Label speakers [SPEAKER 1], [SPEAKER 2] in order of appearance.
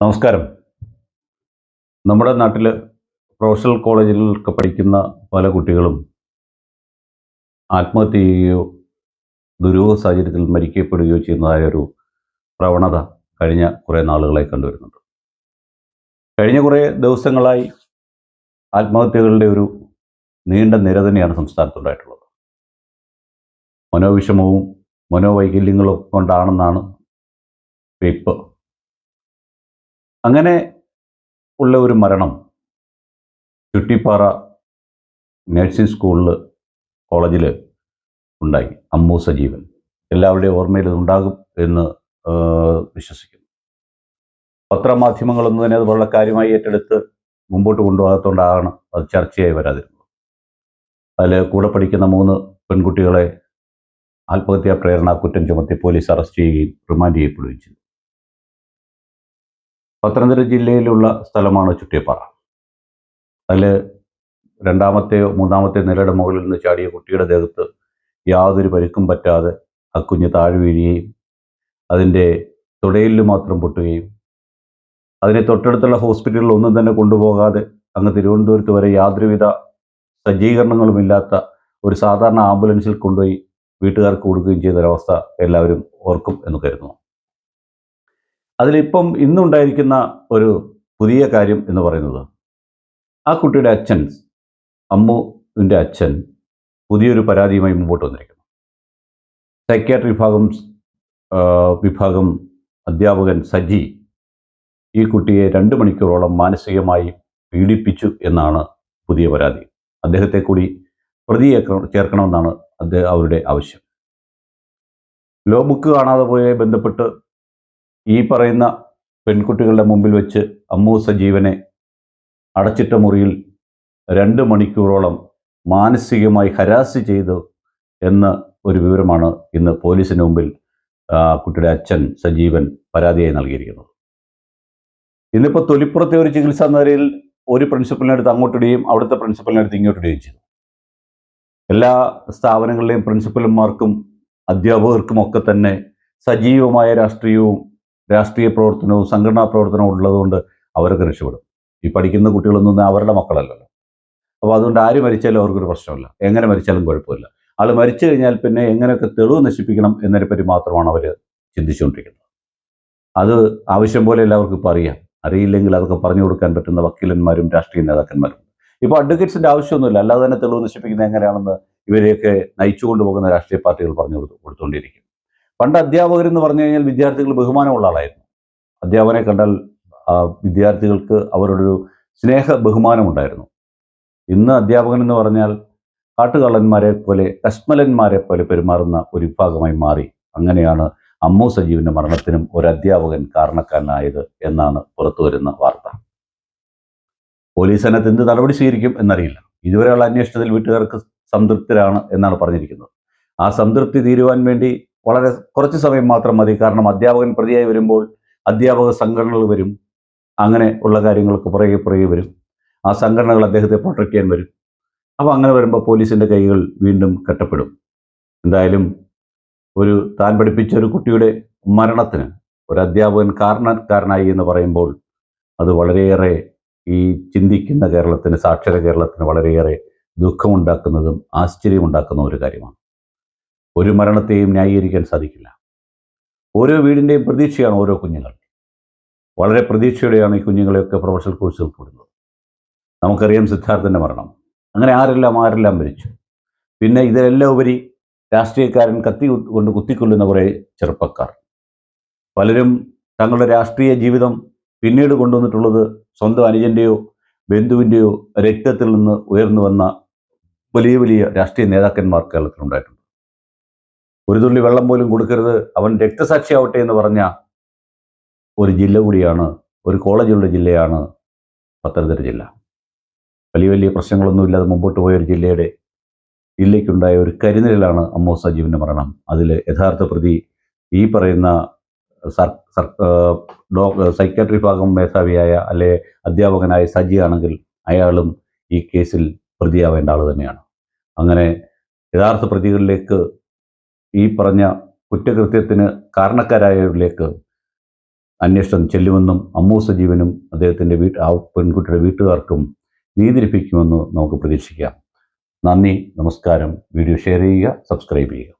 [SPEAKER 1] നമസ്കാരം. നമ്മുടെ നാട്ടിൽ പ്രൊഫഷണൽ കോളേജിലൊക്കെ പഠിക്കുന്ന പല കുട്ടികളും ആത്മഹത്യ ചെയ്യുകയോ ദുരൂഹ സാഹചര്യത്തിൽ മരിക്കപ്പെടുകയോ ചെയ്യുന്നതായ ഒരു പ്രവണത കഴിഞ്ഞ കുറേ നാളുകളായി കണ്ടുവരുന്നുണ്ട്. കഴിഞ്ഞ കുറേ ദിവസങ്ങളായി ആത്മഹത്യകളുടെ ഒരു നീണ്ട നിര തന്നെയാണ് സംസ്ഥാനത്തുണ്ടായിട്ടുള്ളത്. മനോവിഷമവും മനോവൈകല്യങ്ങളും കൊണ്ടാണെന്നാണ് വെയ്പ്പ് അങ്ങനെ ഉള്ള ഒരു മരണം ചുട്ടിപ്പാറ നഴ്സിംഗ് സ്കൂളിൽ കോളേജിൽ ഉണ്ടായി. അമ്മു സജീവൻ എല്ലാവരുടെയും ഓർമ്മയിൽ ഉണ്ടാകും എന്ന് വിശ്വസിക്കുന്നു. പത്രമാധ്യമങ്ങളൊന്നും തന്നെ അത് വളരെ കാര്യമായി ഏറ്റെടുത്ത് മുമ്പോട്ട് കൊണ്ടുപോകാത്തതുകൊണ്ടാണ് അത് ചർച്ചയായി വരാതിരുന്നത്? അതിൽ കൂടെ പഠിക്കുന്ന മൂന്ന് പെൺകുട്ടികളെ ആത്മഹത്യാ പ്രേരണ കുറ്റം ചുമത്തി പോലീസ് അറസ്റ്റ് ചെയ്യുകയും റിമാൻഡ് ചെയ്യപ്പെടുകയും ചെയ്തു. പത്തനംതിട്ട ജില്ലയിലുള്ള സ്ഥലമാണ് ചുട്ടിയപ്പാറ. അതിൽ രണ്ടാമത്തെയോ മൂന്നാമത്തെ നിലയുടെ മുകളിൽ നിന്ന് ചാടിയ കുട്ടിയുടെ ദേഹത്ത് യാതൊരു പരുക്കും പറ്റാതെ ആ കുഞ്ഞ് താഴെ വീഴുകയും അതിന്റെ തുടയിൽ മാത്രം പൊട്ടുകയും അതിനെ തൊട്ടടുത്തുള്ള ഹോസ്പിറ്റലിൽ ഒന്നും തന്നെ കൊണ്ടുപോകാതെ അങ്ങ് തിരുവനന്തപുരത്ത് വരെ യാതൊരുവിധ സജ്ജീകരണങ്ങളുമില്ലാത്ത ഒരു സാധാരണ ആംബുലൻസിൽ കൊണ്ടുപോയി വീട്ടുകാർക്ക് കൊടുക്കുകയും ചെയ്തൊരവസ്ഥ എല്ലാവരും ഓർക്കും എന്ന് കരുതുന്നു. അതിലിപ്പം ഇന്നുണ്ടായിരിക്കുന്ന ഒരു പുതിയ കാര്യം എന്ന് പറയുന്നത് ആ കുട്ടിയുടെ അച്ഛൻ അമ്മുവിന്റെ അച്ഛൻ പുതിയൊരു പരാതിയുമായി മുമ്പോട്ട് വന്നിരിക്കുന്നു. സൈക്യാട്രി വിഭാഗം വിഭാഗം അധ്യാപകൻ സജി ഈ കുട്ടിയെ രണ്ട് മണിക്കൂറോളം മാനസികമായി പീഡിപ്പിച്ചു എന്നാണ് പുതിയ പരാതി. അദ്ദേഹത്തെ കൂടി പ്രതിയെ ചേർക്കണമെന്നാണ് അദ്ദേഹം അവരുടെ ആവശ്യം. ലോ ബുക്ക് കാണാതെ പോയതുമായി ബന്ധപ്പെട്ട് ഈ പറയുന്ന പെൺകുട്ടികളുടെ മുമ്പിൽ വെച്ച് അമ്മു സജീവനെ അടച്ചിട്ട മുറിയിൽ രണ്ട് മണിക്കൂറോളം മാനസികമായി ഹരാസ് ചെയ്തു എന്ന ഒരു വിവരമാണ് ഇന്ന് പോലീസിന് മുമ്പിൽ കുട്ടിയുടെ അച്ഛൻ സജീവൻ പരാതിയായി നൽകിയിരിക്കുന്നത്. ഇന്നിപ്പോൾ തൊലിപ്പുറത്തെ ഒരു ചികിത്സാ നിലയിൽ ഒരു പ്രിൻസിപ്പലിനടുത്ത് അങ്ങോട്ടിടുകയും അവിടുത്തെ പ്രിൻസിപ്പലിനടുത്ത് ഇങ്ങോട്ടിടുകയും ചെയ്തു. എല്ലാ സ്ഥാപനങ്ങളിലെയും പ്രിൻസിപ്പൽമാർക്കും അധ്യാപകർക്കും ഒക്കെ തന്നെ സജീവമായ രാഷ്ട്രീയവും രാഷ്ട്രീയ പ്രവർത്തനവും സംഘടനാ പ്രവർത്തനവും ഉള്ളതുകൊണ്ട് അവരൊക്കെ രക്ഷപ്പെടും. ഈ പഠിക്കുന്ന കുട്ടികളൊന്നും അവരുടെ മക്കളല്ലല്ലോ. അപ്പോൾ അതുകൊണ്ട് ആര് മരിച്ചാലും അവർക്കൊരു പ്രശ്നമില്ല. എങ്ങനെ മരിച്ചാലും കുഴപ്പമില്ല. ആൾ മരിച്ചു കഴിഞ്ഞാൽ പിന്നെ എങ്ങനെയൊക്കെ തെളിവ് നശിപ്പിക്കണം എന്നതിനെപ്പറ്റി മാത്രമാണ് അവർ ചിന്തിച്ചുകൊണ്ടിരിക്കുന്നത്. അത് ആവശ്യം പോലെ എല്ലാവർക്കും ഇപ്പോൾ അറിയാം. അറിയില്ലെങ്കിൽ അതൊക്കെ പറഞ്ഞു കൊടുക്കാൻ പറ്റുന്ന വക്കീലന്മാരും രാഷ്ട്രീയ നേതാക്കന്മാരും. ഇപ്പോൾ അഡ്വക്കേറ്റ്സിന്റെ ആവശ്യമൊന്നുമില്ല. അല്ലാതെ തന്നെ തെളിവ് നശിപ്പിക്കുന്നത് എങ്ങനെയാണെന്ന് ഇവരെയൊക്കെ നയിച്ചു കൊണ്ടുപോകുന്ന രാഷ്ട്രീയ പാർട്ടികൾ പറഞ്ഞു കൊടുത്തു കൊടുത്തുകൊണ്ടിരിക്കും. പണ്ട് അധ്യാപകരെന്ന് പറഞ്ഞു കഴിഞ്ഞാൽ വിദ്യാർത്ഥികൾ ബഹുമാനമുള്ള ആളായിരുന്നു. അധ്യാപകനെ കണ്ടാൽ വിദ്യാർത്ഥികൾക്ക് അവരോടൊരു സ്നേഹ ബഹുമാനമുണ്ടായിരുന്നു. ഇന്ന് അധ്യാപകൻ എന്ന് പറഞ്ഞാൽ കാട്ടുകള്ളന്മാരെ പോലെ കശ്മലന്മാരെ പോലെ പെരുമാറുന്ന ഒരു വിഭാഗമായി മാറി. അങ്ങനെയാണ് അമ്മു സജീവിന്റെ മരണത്തിനും ഒരു അധ്യാപകൻ കാരണക്കാരനായത് എന്നാണ് പുറത്തു വരുന്ന വാർത്ത. പോലീസ് അതിനകത്ത് എന്ത് നടപടി സ്വീകരിക്കും എന്നറിയില്ല. ഇതുവരെയുള്ള അന്വേഷണത്തിൽ വീട്ടുകാർക്ക് സംതൃപ്തരാണ് എന്നാണ് പറഞ്ഞിരിക്കുന്നത്. ആ സംതൃപ്തി തീരുവാൻ വേണ്ടി വളരെ കുറച്ച് സമയം മാത്രം മതി. കാരണം അധ്യാപകൻ പ്രതിയായി വരുമ്പോൾ അധ്യാപക സംഘടനകൾ വരും. അങ്ങനെ ഉള്ള കാര്യങ്ങൾക്ക് പുറകെ പുറകെ വരും. ആ സംഘടനകൾ അദ്ദേഹത്തെ പ്രൊട്ടക്ട് ചെയ്യാൻ വരും. അപ്പോൾ അങ്ങനെ വരുമ്പോൾ പോലീസിന്റെ കൈകൾ വീണ്ടും കെട്ടപ്പെടും. എന്തായാലും ഒരു താൻ പഠിപ്പിച്ച ഒരു കുട്ടിയുടെ മരണത്തിന് ഒരു അധ്യാപകൻ കാരണക്കാരനായി എന്ന് പറയുമ്പോൾ അത് വളരെയേറെ ഈ ചിന്തിക്കുന്ന കേരളത്തിന് സാക്ഷര കേരളത്തിന് വളരെയേറെ ദുഃഖമുണ്ടാക്കുന്നതും ആശ്ചര്യമുണ്ടാക്കുന്ന ഒരു കാര്യമാണ്. ഒരു മരണത്തെയും ന്യായീകരിക്കാൻ സാധിക്കില്ല. ഓരോ വീടിന്റെയും പ്രതീക്ഷയാണ് ഓരോ കുഞ്ഞുങ്ങൾ. വളരെ പ്രതീക്ഷയോടെയാണ് ഈ കുഞ്ഞുങ്ങളെയൊക്കെ പ്രൊഫഷണൽ കോഴ്സുകൾക്ക് വിടുന്നത് നമുക്കറിയാം സിദ്ധാർത്ഥന്റെ മരണം. അങ്ങനെ ആരെല്ലാം ആരെല്ലാം മരിച്ചു? പിന്നെ ഇതിലെല്ലാം ഉപരി രാഷ്ട്രീയക്കാരൻ കത്തി കൊണ്ട് കുത്തിക്കൊല്ലുന്ന കുറേ ചെറുപ്പക്കാർ. പലരും തങ്ങളുടെ രാഷ്ട്രീയ ജീവിതം പിന്നീട് കൊണ്ടുവന്നിട്ടുള്ളത് സ്വന്തം അനുജന്റെയോ ബന്ധുവിന്റെയോ രക്തത്തിൽ നിന്ന് ഉയർന്നു വന്ന വലിയ വലിയ രാഷ്ട്രീയ നേതാക്കന്മാർ കേരളത്തിലുണ്ടായിട്ടുണ്ട്. ഒരു തുള്ളി വെള്ളം പോലും കൊടുക്കരുത്. അവൻ രക്തസാക്ഷിയാവട്ടെ എന്ന് പറഞ്ഞ ഒരു ജില്ല കൂടിയാണ് ഒരു കോളേജുള്ള ജില്ലയാണ് പത്തനംതിട്ട ജില്ല. വലിയ വലിയ പ്രശ്നങ്ങളൊന്നുമില്ലാതെ മുമ്പോട്ട് പോയ ഒരു ജില്ലയുടെ ജില്ലയ്ക്കുണ്ടായ ഒരു കരിനിഴലാണ് അമ്മോ സജീവിന്റെ മരണം. അതിൽ യഥാർത്ഥ പ്രതി ഈ പറയുന്ന ഡോ സൈക്കാട്രി ഭാഗം മേധാവിയായ അല്ലെ അധ്യാപകനായ സജി ആണെങ്കിൽ അയാളും ഈ കേസിൽ പ്രതിയാവേണ്ട ആൾ തന്നെയാണ്. അങ്ങനെ യഥാർത്ഥ പ്രതികളിലേക്ക് ഈ പറഞ്ഞ കുറ്റകൃത്യത്തിന് കാരണക്കാരായവരിലേക്ക് അന്വേഷണം ചെല്ലുമെന്നും അമ്മൂ സജീവനും അദ്ദേഹത്തിന്റെ വീട്ട് ആ പെൺകുട്ടിയുടെ വീട്ടുകാർക്കും നീതി ലഭിക്കുമെന്ന് നമുക്ക് പ്രതീക്ഷിക്കാം. നന്ദി നമസ്കാരം. വീഡിയോ ഷെയർ ചെയ്യുക സബ്സ്ക്രൈബ് ചെയ്യുക.